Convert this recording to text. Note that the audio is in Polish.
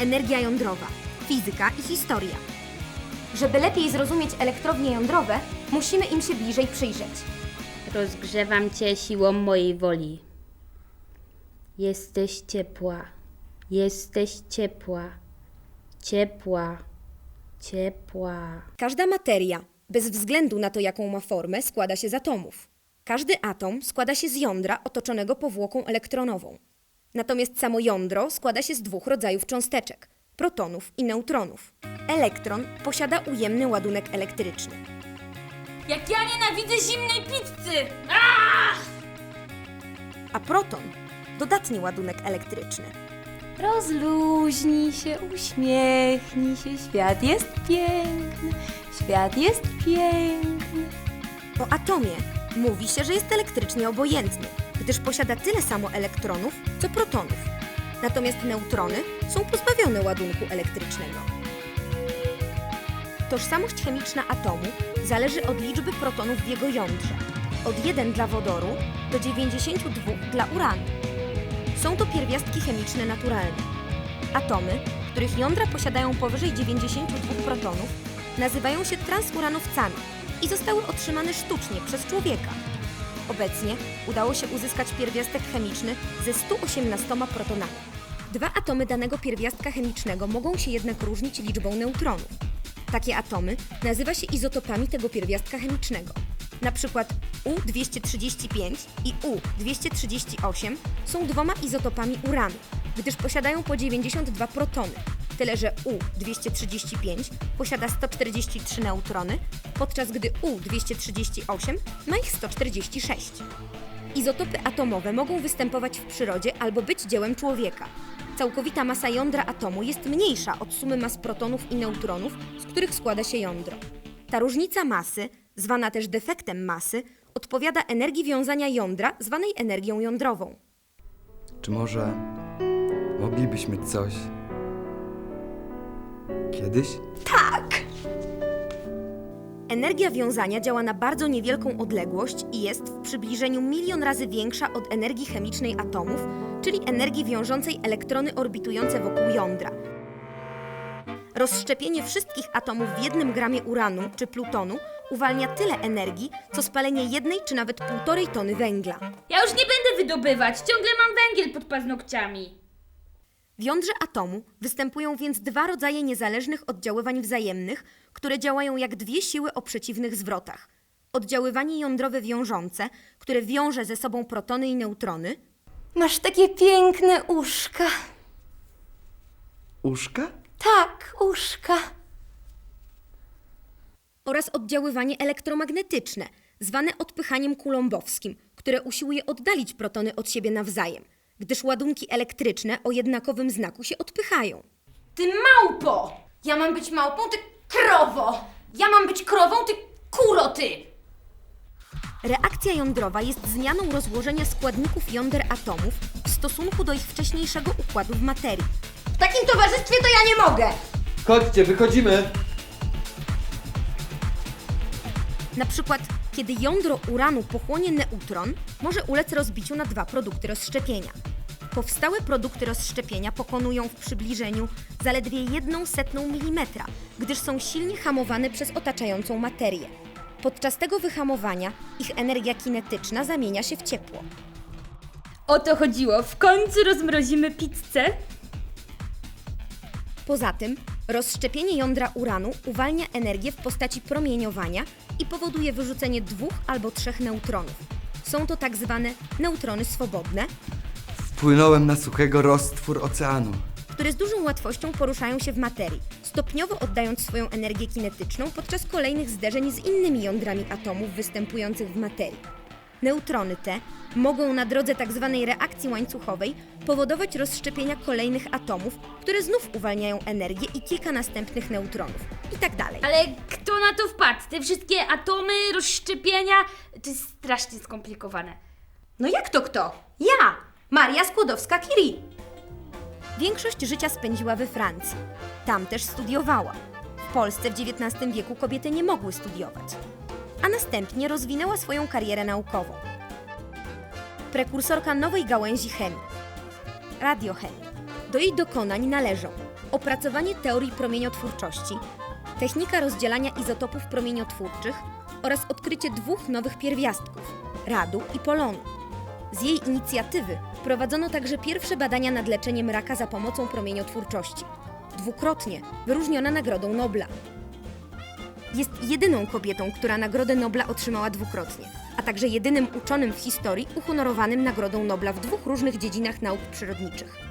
energia jądrowa, fizyka i historia. Żeby lepiej zrozumieć elektrownie jądrowe, musimy im się bliżej przyjrzeć. Rozgrzewam cię siłą mojej woli. Jesteś ciepła. Jesteś ciepła. Ciepła. Ciepła. Każda materia, bez względu na to, jaką ma formę, składa się z atomów. Każdy atom składa się z jądra otoczonego powłoką elektronową. Natomiast samo jądro składa się z dwóch rodzajów cząsteczek protonów i neutronów. Elektron posiada ujemny ładunek elektryczny. Jak ja nienawidzę zimnej pizzy! a proton dodatni ładunek elektryczny. Rozluźnij się, uśmiechnij się, świat jest piękny, świat jest piękny. O atomie mówi się, że jest elektrycznie obojętny, gdyż posiada tyle samo elektronów, co protonów. Natomiast neutrony są pozbawione ładunku elektrycznego. Tożsamość chemiczna atomu zależy od liczby protonów w jego jądrze. Od 1 dla wodoru do 92 dla uranu. Są to pierwiastki chemiczne naturalne. Atomy, których jądra posiadają powyżej 92 protonów, nazywają się transuranowcami i zostały otrzymane sztucznie przez człowieka. Obecnie udało się uzyskać pierwiastek chemiczny ze 118 protonami. Dwa atomy danego pierwiastka chemicznego mogą się jednak różnić liczbą neutronów. Takie atomy nazywa się izotopami tego pierwiastka chemicznego. Na przykład U235 i U238 są dwoma izotopami uranu, gdyż posiadają po 92 protony, tyle że U235 posiada 143 neutrony, podczas gdy U238 ma ich 146. Izotopy atomowe mogą występować w przyrodzie albo być dziełem człowieka. Całkowita masa jądra atomu jest mniejsza od sumy mas protonów i neutronów, z których składa się jądro. Ta różnica masy, zwana też defektem masy, odpowiada energii wiązania jądra, zwanej energią jądrową. Czy może moglibyśmy coś kiedyś? Energia wiązania działa na bardzo niewielką odległość i jest w przybliżeniu milion razy większa od energii chemicznej atomów, czyli energii wiążącej elektrony orbitujące wokół jądra. Rozszczepienie wszystkich atomów w jednym gramie uranu czy plutonu uwalnia tyle energii, co spalenie jednej czy nawet półtorej tony węgla. Ja już nie będę wydobywać, ciągle mam węgiel pod paznokciami. W jądrze atomu występują więc dwa rodzaje niezależnych oddziaływań wzajemnych, które działają jak dwie siły o przeciwnych zwrotach. Oddziaływanie jądrowe wiążące, które wiąże ze sobą protony i neutrony, Masz takie piękne uszka. Uszka? Tak, uszka. oraz oddziaływanie elektromagnetyczne, zwane odpychaniem kulombowskim, które usiłuje oddalić protony od siebie nawzajem, gdyż ładunki elektryczne o jednakowym znaku się odpychają. Ty małpo! Ja mam być małpą, ty krowo! Ja mam być krową, ty kuro, ty! Reakcja jądrowa jest zmianą rozłożenia składników jąder atomów w stosunku do ich wcześniejszego układu w materii. W takim towarzystwie to ja nie mogę! Chodźcie, wychodzimy! Na przykład, kiedy jądro uranu pochłonie neutron, może ulec rozbiciu na dwa produkty rozszczepienia. Powstałe produkty rozszczepienia pokonują w przybliżeniu zaledwie jedną setną milimetra, gdyż są silnie hamowane przez otaczającą materię. Podczas tego wyhamowania ich energia kinetyczna zamienia się w ciepło. O to chodziło. W końcu rozmrozimy pizzę. Poza tym, rozszczepienie jądra uranu uwalnia energię w postaci promieniowania i powoduje wyrzucenie dwóch albo trzech neutronów. Są to tak zwane neutrony swobodne, Wpłynąłem na suchego roztwór oceanu. które z dużą łatwością poruszają się w materii, stopniowo oddając swoją energię kinetyczną podczas kolejnych zderzeń z innymi jądrami atomów występujących w materii. Neutrony te mogą na drodze tzw. reakcji łańcuchowej powodować rozszczepienia kolejnych atomów, które znów uwalniają energię i kilka następnych neutronów. I tak dalej. Ale kto na to wpadł? Te wszystkie atomy, rozszczepienia, to jest strasznie skomplikowane. No jak to kto? Ja! Maria Skłodowska-Curie! Większość życia spędziła we Francji. Tam też studiowała. W Polsce w XIX wieku kobiety nie mogły studiować. A następnie rozwinęła swoją karierę naukową. Prekursorka nowej gałęzi chemii radiochemii. Do jej dokonań należą opracowanie teorii promieniotwórczości, technika rozdzielania izotopów promieniotwórczych oraz odkrycie dwóch nowych pierwiastków radu i polonu. Z jej inicjatywy prowadzono także pierwsze badania nad leczeniem raka za pomocą promieniotwórczości. Dwukrotnie wyróżniona Nagrodą Nobla. Jest jedyną kobietą, która Nagrodę Nobla otrzymała dwukrotnie, a także jedynym uczonym w historii uhonorowanym Nagrodą Nobla w dwóch różnych dziedzinach nauk przyrodniczych.